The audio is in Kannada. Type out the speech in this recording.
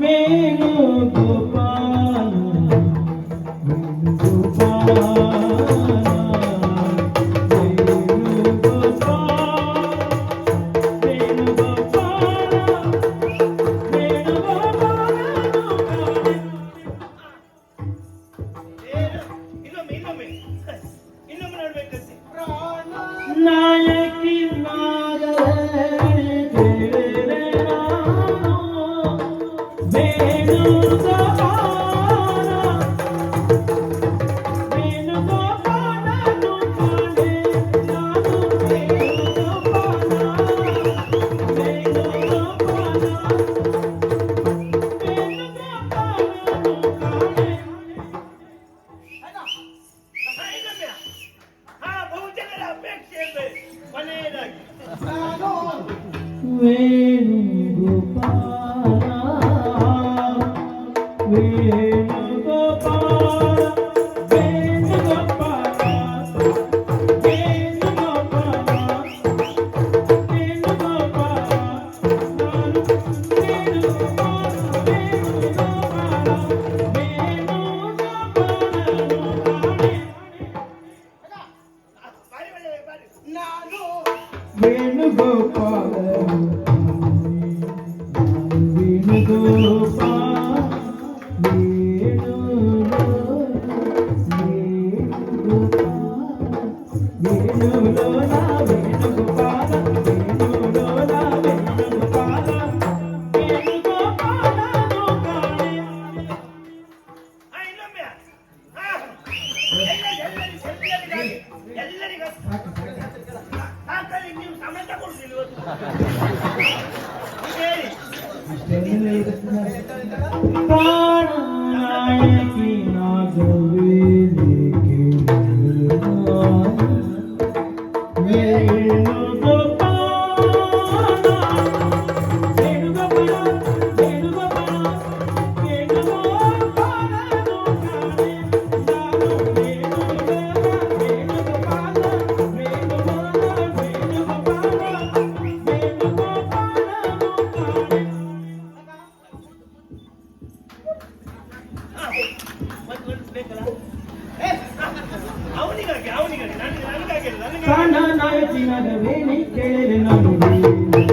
વેણુ ગોપાલ. Me. ವೇಣುಗೋಪಾಲ ಎಲ್ಲರಿಗೂ ಹಾಕಲಿ ನೀವು ಸಮಯ ತಗೊಳ್ತೀನಿ ಇವತ್ತು. ಹೇಳಿ. ಅವನಿಗಾಗಿ ಅವನಿಗಾಗಿ ನನಗೆ ನನಗಾಗಿ ನಾನು